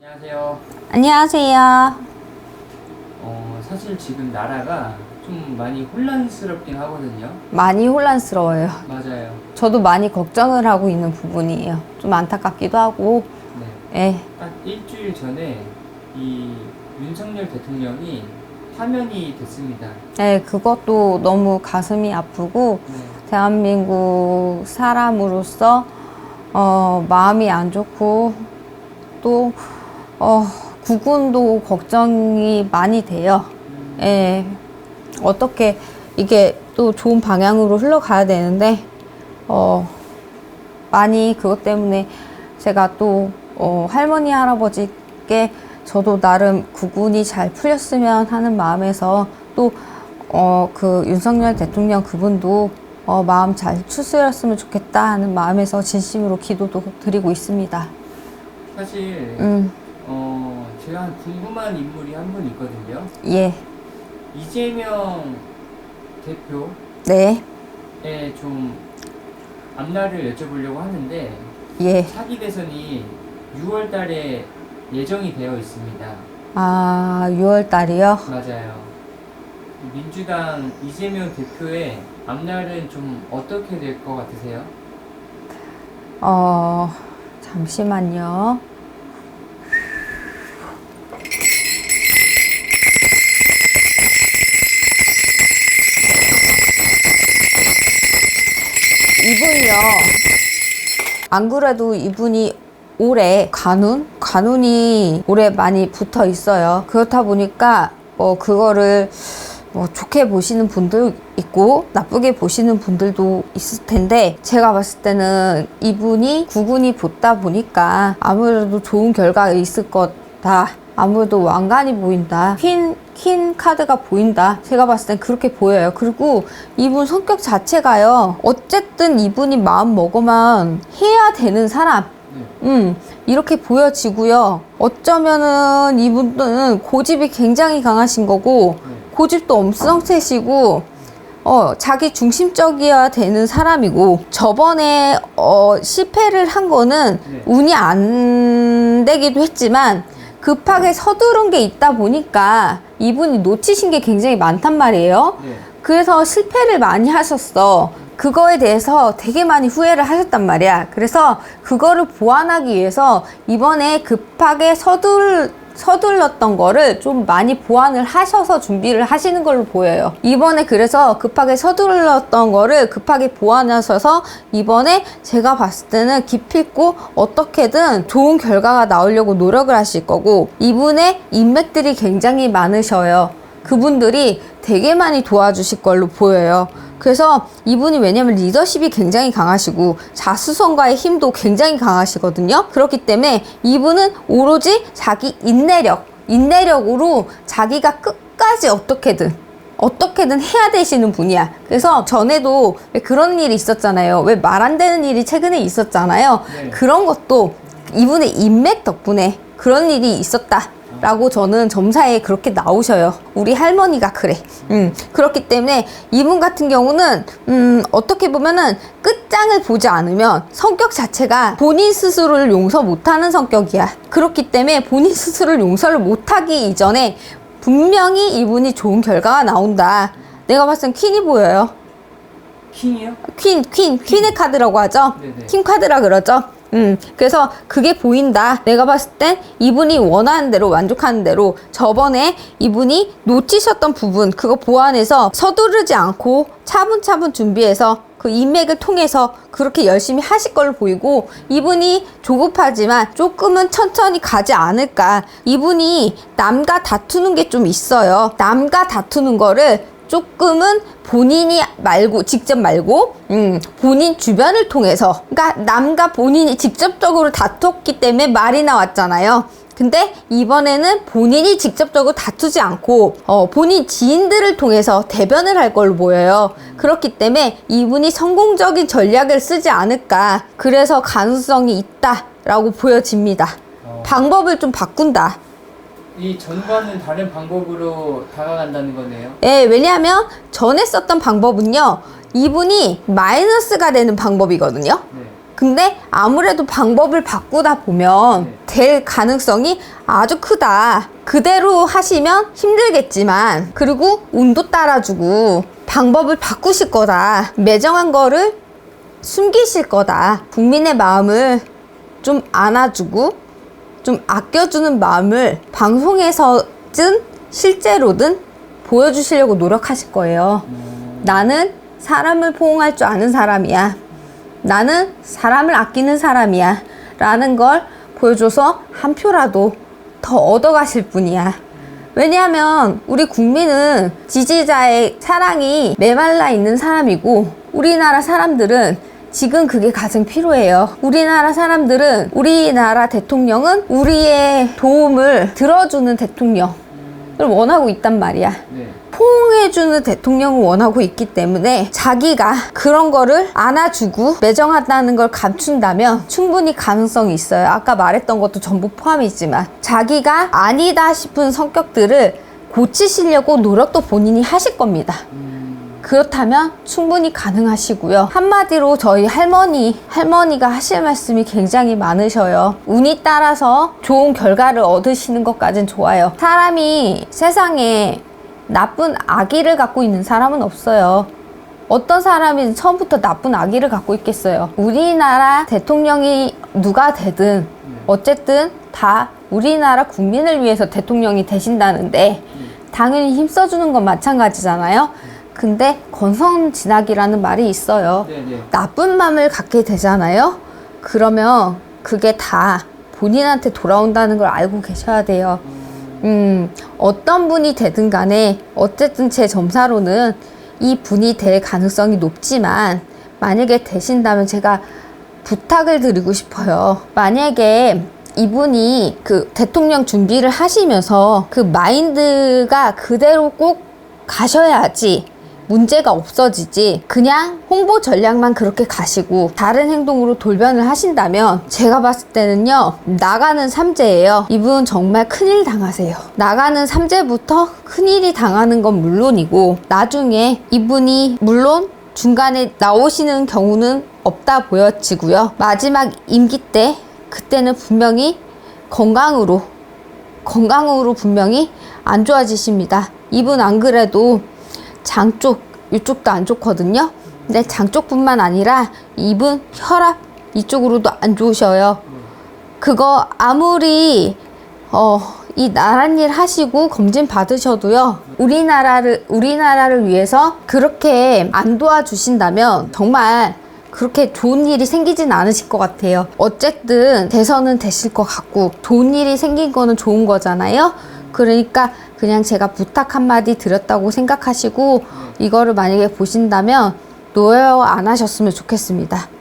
안녕하세요. 안녕하세요. 어, 사실 지금 나라가 좀 많이 혼란스럽긴 하거든요. 많이 혼란스러워요. 맞아요. 저도 많이 걱정을 하고 있는 부분이에요. 좀 안타깝기도 하고, 네. 예. 딱 일주일 전에 이 윤석열 대통령이 파면이 됐습니다. 예, 그것도 너무 가슴이 아프고, 네. 대한민국 사람으로서, 어, 마음이 안 좋고, 또, 어, 국군도 걱정이 많이 돼요. 음, 예. 어떻게 이게 또 좋은 방향으로 흘러가야 되는데, 어, 많이 그것 때문에 제가 또, 어, 할머니, 할아버지께 저도 나름 구군이 잘 풀렸으면 하는 마음에서 또, 어, 그 윤석열 대통령 그분도 어, 마음 잘 추스렸으면 좋겠다 하는 마음에서 진심으로 기도도 드리고 있습니다. 사실 음, 어, 제가 궁금한 인물이 한 분 있거든요. 예. 이재명 대표에 네. 좀 앞날을 여쭤보려고 하는데 예. 차기 대선이 6월 달에 예정이 되어 있습니다. 아, 6월 달이요? 맞아요. 민주당 이재명 대표의 앞날은 좀 어떻게 될 것 같으세요? 어, 잠시만요. 이분이요. 안 그래도 이분이 올해 간운? 간운이 올해 많이 붙어 있어요. 그렇다 보니까, 어, 그거를 뭐 좋게 보시는 분도 있고 나쁘게 보시는 분들도 있을 텐데 제가 봤을 때는 이분이 구군이 붙다 보니까 아무래도 좋은 결과가 있을 거다. 아무래도 왕관이 보인다. 퀸, 퀸 카드가 보인다. 제가 봤을 땐 그렇게 보여요. 그리고 이분 성격 자체가요. 어쨌든 이분이 마음 먹으면 해야 되는 사람. 네. 음, 이렇게 보여지고요. 어쩌면은 이분은 고집이 굉장히 강하신 거고, 네. 고집도 엄청세시고, 어, 자기 중심적이어야 되는 사람이고, 저번에, 어, 실패를 한 거는 네. 운이 안 되기도 했지만, 급하게 서두른 게 있다 보니까 이분이 놓치신 게 굉장히 많단 말이에요. 네. 그래서 실패를 많이 하셨어. 그거에 대해서 되게 많이 후회를 하셨단 말이야. 그래서 그거를 보완하기 위해서 이번에 급하게 서둘, 서둘렀던 거를 좀 많이 보완을 하셔서 준비를 하시는 걸로 보여요. 이번에 그래서 급하게 서둘렀던 거를 급하게 보완하셔서 이번에 제가 봤을 때는 기필코 어떻게든 좋은 결과가 나오려고 노력을 하실 거고 이분의 인맥들이 굉장히 많으셔요. 그분들이 되게 많이 도와주실 걸로 보여요. 그래서 이분이 왜냐면 리더십이 굉장히 강하시고 자수성가의 힘도 굉장히 강하시거든요. 그렇기 때문에 이분은 오로지 자기 인내력, 인내력으로 자기가 끝까지 어떻게든 어떻게든 해야 되시는 분이야. 그래서 전에도 왜 그런 일이 있었잖아요. 왜 말 안 되는 일이 최근에 있었잖아요. 네. 그런 것도 이분의 인맥 덕분에 그런 일이 있었다. 라고 저는 점사에 그렇게 나오셔요. 우리 할머니가 그래. 음, 그렇기 때문에 이분 같은 경우는, 음, 어떻게 보면은 끝장을 보지 않으면 성격 자체가 본인 스스로를 용서 못하는 성격이야. 그렇기 때문에 본인 스스로를 용서를 못하기 이전에 분명히 이분이 좋은 결과가 나온다. 내가 봤을 땐 퀸이 보여요. 킹이요? 퀸, 퀸, 퀸의 카드라고 하죠. 네네. 킹 카드라 그러죠. 음, 그래서 그게 보인다. 내가 봤을 땐 이분이 원하는 대로, 만족하는 대로 저번에 이분이 놓치셨던 부분, 그거 보완해서 서두르지 않고 차분차분 준비해서 그 인맥을 통해서 그렇게 열심히 하실 걸로 보이고 이분이 조급하지만 조금은 천천히 가지 않을까. 이분이 남과 다투는 게 좀 있어요. 남과 다투는 거를 조금은 본인이 말고 직접 말고 음, 본인 주변을 통해서 그러니까 남과 본인이 직접적으로 다퉜기 때문에 말이 나왔잖아요. 근데 이번에는 본인이 직접적으로 다투지 않고 어, 본인 지인들을 통해서 대변을 할 걸로 보여요. 그렇기 때문에 이분이 성공적인 전략을 쓰지 않을까. 그래서 가능성이 있다라고 보여집니다. 어, 방법을 좀 바꾼다. 이 전과는 다른 방법으로 다가간다는 거네요. 예, 왜냐하면 전에 썼던 방법은요, 이분이 마이너스가 되는 방법이거든요. 네. 근데 아무래도 방법을 바꾸다 보면 네. 될 가능성이 아주 크다. 그대로 하시면 힘들겠지만, 그리고 운도 따라주고, 방법을 바꾸실 거다. 매정한 거를 숨기실 거다. 국민의 마음을 좀 안아주고, 좀 아껴주는 마음을 방송에서든 실제로든 보여주시려고 노력하실 거예요. 나는 사람을 포옹할 줄 아는 사람이야. 나는 사람을 아끼는 사람이야. 라는 걸 보여줘서 한 표라도 더 얻어가실 분이야. 왜냐하면 우리 국민은 지지자의 사랑이 메말라 있는 사람이고 우리나라 사람들은 지금 그게 가장 필요해요. 우리나라 사람들은 우리나라 대통령은 우리의 도움을 들어주는 대통령을 원하고 있단 말이야. 네. 포옹해주는 대통령을 원하고 있기 때문에 자기가 그런 거를 안아주고 매정하다는 걸 감춘다면 충분히 가능성이 있어요. 아까 말했던 것도 전부 포함이지만 자기가 아니다 싶은 성격들을 고치시려고 노력도 본인이 하실 겁니다. 그렇다면 충분히 가능하시고요. 한마디로 저희 할머니, 할머니가 하실 말씀이 굉장히 많으셔요. 운이 따라서 좋은 결과를 얻으시는 것까진 좋아요. 사람이 세상에 나쁜 아기를 갖고 있는 사람은 없어요. 어떤 사람이 처음부터 나쁜 아기를 갖고 있겠어요. 우리나라 대통령이 누가 되든 어쨌든 다 우리나라 국민을 위해서 대통령이 되신다는데 당연히 힘써주는 건 마찬가지잖아요. 근데 건성진학이라는 말이 있어요. 네네. 나쁜 마음을 갖게 되잖아요. 그러면 그게 다 본인한테 돌아온다는 걸 알고 계셔야 돼요. 음, 어떤 분이 되든 간에 어쨌든 제 점사로는 이 분이 될 가능성이 높지만 만약에 되신다면 제가 부탁을 드리고 싶어요. 만약에 이분이 그 대통령 준비를 하시면서 그 마인드가 그대로 꼭 가셔야지 문제가 없어지지 그냥 홍보 전략만 그렇게 가시고 다른 행동으로 돌변을 하신다면 제가 봤을 때는요 나가는 삼재예요. 이분 정말 큰일 당하세요. 나가는 삼재부터 큰일이 당하는 건 물론이고 나중에 이분이 물론 중간에 나오시는 경우는 없다 보여지고요. 마지막 임기 때 그때는 분명히 건강으로 건강으로 분명히 안 좋아지십니다. 이분 안 그래도 장 쪽, 이쪽도 안 좋거든요. 근데 장 쪽뿐만 아니라 이분 혈압 이쪽으로도 안 좋으셔요. 그거 아무리 어, 이 나란 일 하시고 검진 받으셔도요. 우리나라를 우리나라를 위해서 그렇게 안 도와주신다면 정말 그렇게 좋은 일이 생기진 않으실 것 같아요. 어쨌든 대선은 되실 것 같고 좋은 일이 생긴 거는 좋은 거잖아요. 그러니까 그냥 제가 부탁 한마디 드렸다고 생각하시고 이거를 만약에 보신다면 노여 안 하셨으면 좋겠습니다.